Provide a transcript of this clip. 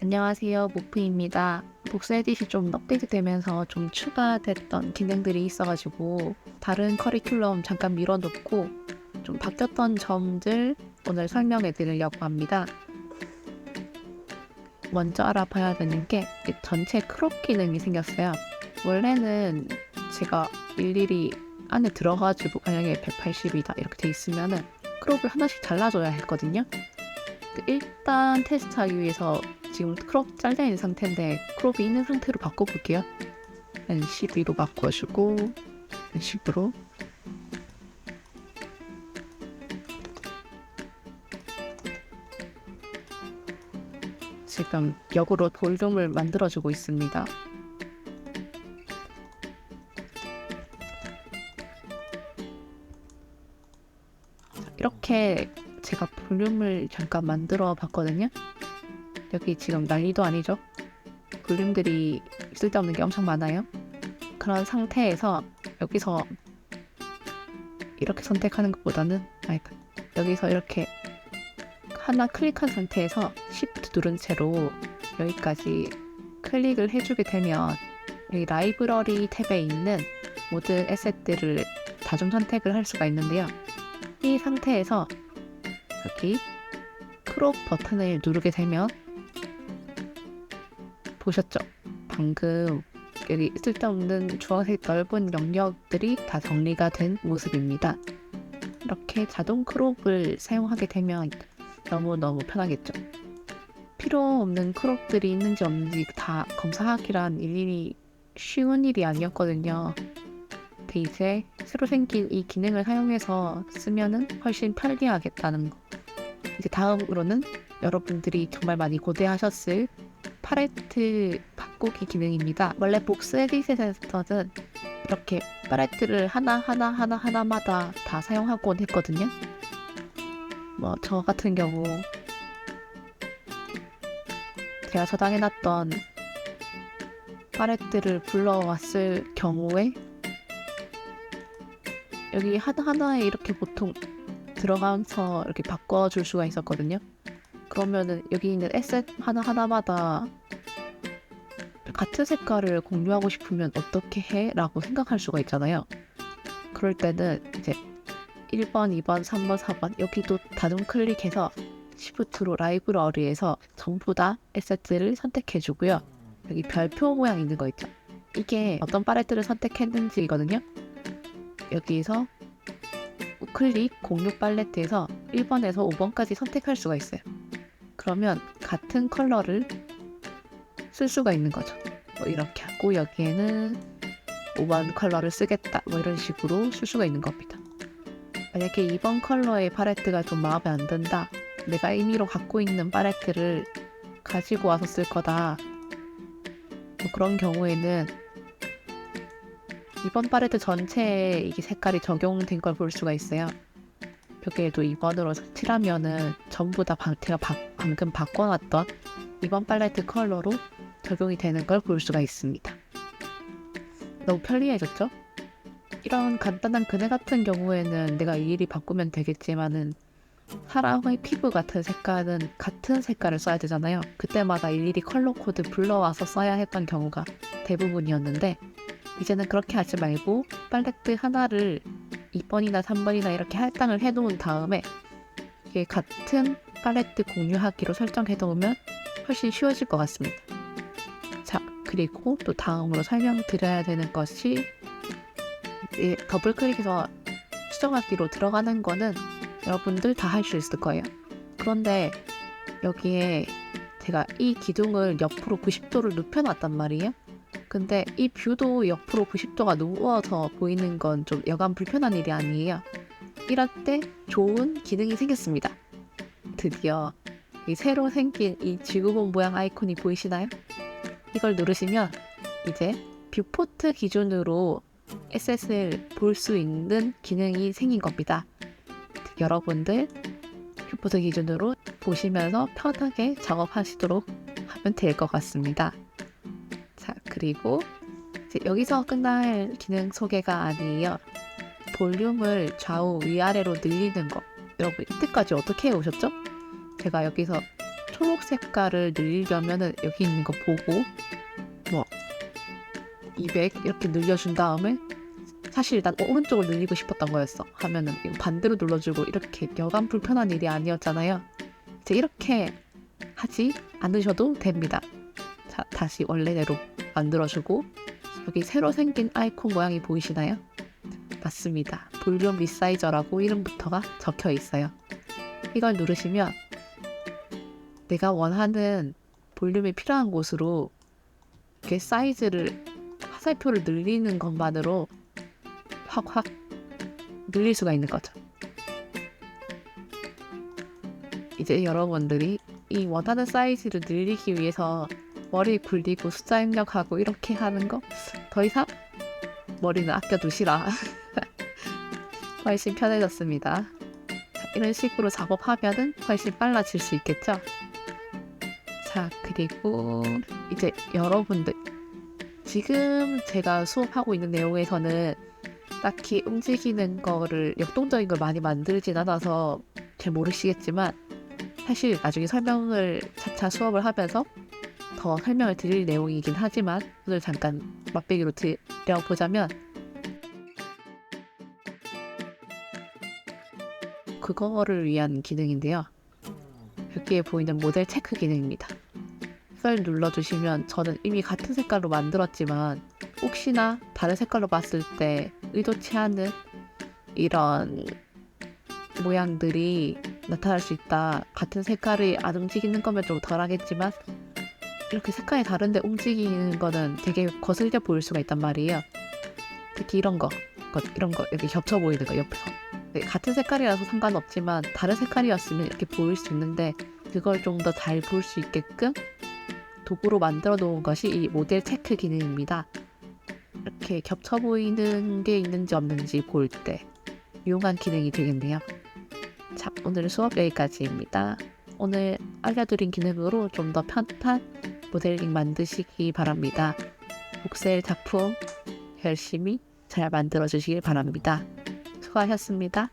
안녕하세요. 모프입니다. 복수 에딧이 좀 업데이트 되면서 좀 추가됐던 기능들이 있어가지고 다른 커리큘럼 잠깐 밀어놓고 좀 바뀌었던 점들 오늘 설명해 드리려고 합니다. 먼저 알아봐야 되는 게 전체 크롭 기능이 생겼어요. 원래는 제가 일일이 안에 들어가지고 만약에 180이다 이렇게 돼 있으면은 크롭을 하나씩 잘라줘야 했거든요. 일단 테스트하기 위해서 지금 크롭 잘려 있는 상태인데 크롭이 있는 상태로 바꿔볼게요. 한 12로 바꿔주고 한 10으로 지금 역으로 볼륨을 만들어주고 있습니다. 이렇게 제가 볼륨을 잠깐 만들어 봤거든요. 여기 지금 난리도 아니죠? 볼륨들이 쓸데없는 게 엄청 많아요. 그런 상태에서 여기서 이렇게 선택하는 것보다는 아니, 여기서 이렇게 하나 클릭한 상태에서 Shift 누른 채로 여기까지 클릭을 해주게 되면 여기 라이브러리 탭에 있는 모든 에셋들을 다중 선택을 할 수가 있는데요. 이 상태에서 여기 크롭 버튼을 누르게 되면 보셨죠? 방금 여기 쓸데없는 주황색 넓은 영역들이 다 정리가 된 모습입니다. 이렇게 자동 크롭을 사용하게 되면 너무너무 편하겠죠? 필요 없는 크롭들이 있는지 없는지 다 검사하기란 일일이 쉬운 일이 아니었거든요. 이제 새로 생긴 이 기능을 사용해서 쓰면은 훨씬 편리하겠다는 거. 이제 다음으로는 여러분들이 정말 많이 고대하셨을 팔레트 바꾸기 기능입니다. 원래 복스 에디셋에서는 이렇게 팔레트를 하나 하나 하나 하나마다 다 사용하곤 했거든요. 뭐 저 같은 경우 제가 저장해놨던 팔레트를 불러왔을 경우에 여기 하나하나에 이렇게 보통 들어가서 이렇게 바꿔줄 수가 있었거든요. 그러면은 여기 있는 에셋 하나 하나마다 같은 색깔을 공유하고 싶으면 어떻게 해? 라고 생각할 수가 있잖아요. 그럴 때는 이제 1번, 2번, 3번, 4번 여기도 다중 클릭해서 시프트로 라이브러리에서 전부 다 에셋을 선택해 주고요. 여기 별표 모양 있는 거 있죠? 이게 어떤 팔레트를 선택했는지거든요. 여기서 우클릭 공유 팔레트에서 1번에서 5번까지 선택할 수가 있어요. 그러면 같은 컬러를 쓸 수가 있는 거죠. 뭐 이렇게 하고 여기에는 5번 컬러를 쓰겠다. 뭐 이런 식으로 쓸 수가 있는 겁니다. 만약에 2번 컬러의 팔레트가 좀 마음에 안 든다. 내가 임의로 갖고 있는 팔레트를 가지고 와서 쓸 거다. 뭐 그런 경우에는 이번 팔레트 전체에 이게 색깔이 적용된 걸 볼 수가 있어요. 벽에도 2번으로 칠하면은 전부 다 방, 제가 바, 방금 바꿔놨던 이번 팔레트 컬러로 적용이 되는 걸 볼 수가 있습니다. 너무 편리해졌죠? 이런 간단한 그네 같은 경우에는 내가 일일이 바꾸면 되겠지만은 사람의 피부 같은 색깔은 같은 색깔을 써야 되잖아요. 그때마다 일일이 컬러 코드 불러와서 써야 했던 경우가 대부분이었는데 이제는 그렇게 하지 말고 팔레트 하나를 2번이나 3번이나 이렇게 할당을 해놓은 다음에 이게 같은 팔레트 공유하기로 설정해 놓으면 훨씬 쉬워질 것 같습니다. 자, 그리고 또 다음으로 설명드려야 되는 것이 이 더블 클릭해서 수정하기로 들어가는 거는 여러분들 다 할 수 있을 거예요. 그런데 여기에 제가 이 기둥을 옆으로 90도를 눕혀놨단 말이에요. 근데 이 뷰도 옆으로 90도가 누워서 보이는 건 좀 여간 불편한 일이 아니에요. 이럴 때 좋은 기능이 생겼습니다. 드디어 이 새로 생긴 이 지구본 모양 아이콘이 보이시나요? 이걸 누르시면 이제 뷰포트 기준으로 에셋을 볼수 있는 기능이 생긴 겁니다. 여러분들 뷰포트 기준으로 보시면서 편하게 작업하시도록 하면 될 것 같습니다. 자, 그리고 여기서 끝날 기능 소개가 아니에요. 볼륨을 좌우 위아래로 늘리는 거. 여러분, 이때까지 어떻게 해오셨죠? 제가 여기서 초록 색깔을 늘리려면은 여기 있는 거 보고 뭐 200 이렇게 늘려준 다음에 사실 난 오른쪽을 늘리고 싶었던 거였어. 하면은 이거 반대로 눌러주고 이렇게 여간 불편한 일이 아니었잖아요. 이제 이렇게 하지 않으셔도 됩니다. 자, 다시 원래대로 만들어주고 여기 새로 생긴 아이콘 모양이 보이시나요? 맞습니다. 볼륨 리사이저라고 이름부터가 적혀 있어요. 이걸 누르시면 내가 원하는 볼륨이 필요한 곳으로 이렇게 사이즈를 화살표를 늘리는 것만으로 확확 늘릴 수가 있는 거죠. 이제 여러분들이 이 원하는 사이즈를 늘리기 위해서 머리 굴리고 숫자 입력하고 이렇게 하는 거 더 이상 머리는 아껴두시라. 훨씬 편해졌습니다. 자, 이런 식으로 작업하면은 훨씬 빨라질 수 있겠죠? 자, 그리고 이제 여러분들 지금 제가 수업하고 있는 내용에서는 딱히 움직이는 거를 역동적인 걸 많이 만들진 않아서 잘 모르시겠지만 사실 나중에 설명을 차차 수업을 하면서 더 설명을 드릴 내용이긴 하지만 오늘 잠깐 맛배기로 드려보자면 그거를 위한 기능인데요. 여기에 보이는 모델 체크 기능입니다. 썰 눌러주시면 저는 이미 같은 색깔로 만들었지만 혹시나 다른 색깔로 봤을 때 의도치 않은 이런 모양들이 나타날 수 있다. 같은 색깔이 안 움직이는 거면 좀 덜하겠지만 이렇게 색깔이 다른데 움직이는 거는 되게 거슬려 보일 수가 있단 말이에요. 특히 이런 거, 거 이런 거 이렇게 겹쳐 보이는 거 옆에서 네, 같은 색깔이라서 상관없지만 다른 색깔이었으면 이렇게 보일 수 있는데 그걸 좀 더 잘 볼 수 있게끔 도구로 만들어 놓은 것이 이 모델 체크 기능입니다. 이렇게 겹쳐 보이는 게 있는지 없는지 볼 때 유용한 기능이 되겠네요. 자, 오늘 수업 여기까지입니다. 오늘 알려드린 기능으로 좀 더 편한 모델링 만드시기 바랍니다. 복셀 작품 열심히 잘 만들어 주시길 바랍니다. 수고하셨습니다.